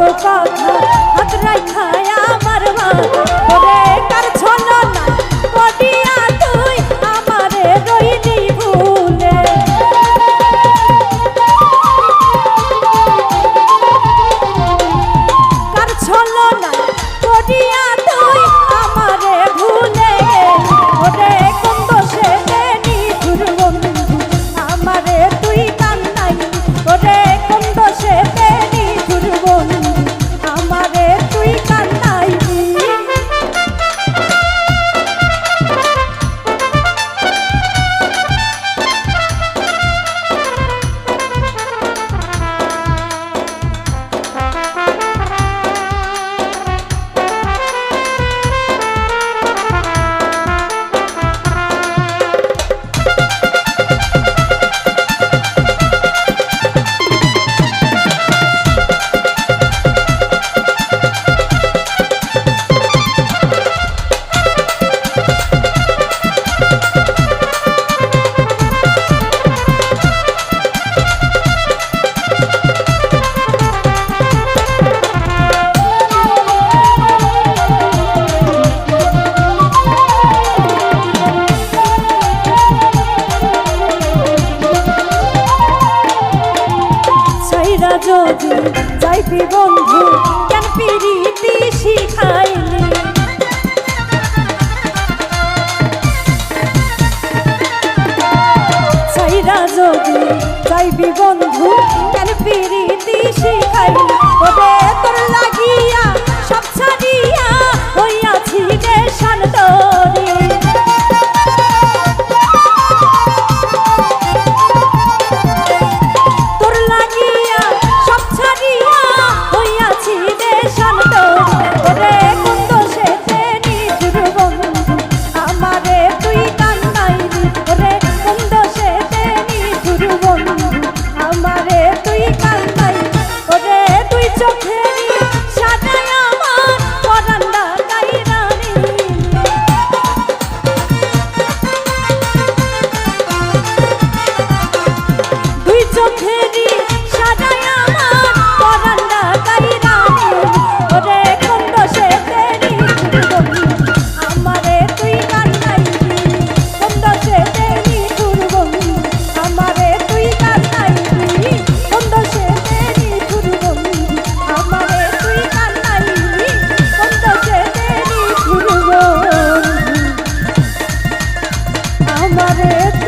কত কথা কইরা যদি যাইবি বন্ধু কেন পিরিতি শিখাইলি? চাইরা যদি যাইবি বন্ধু কেন পিরি সাথে Thank you.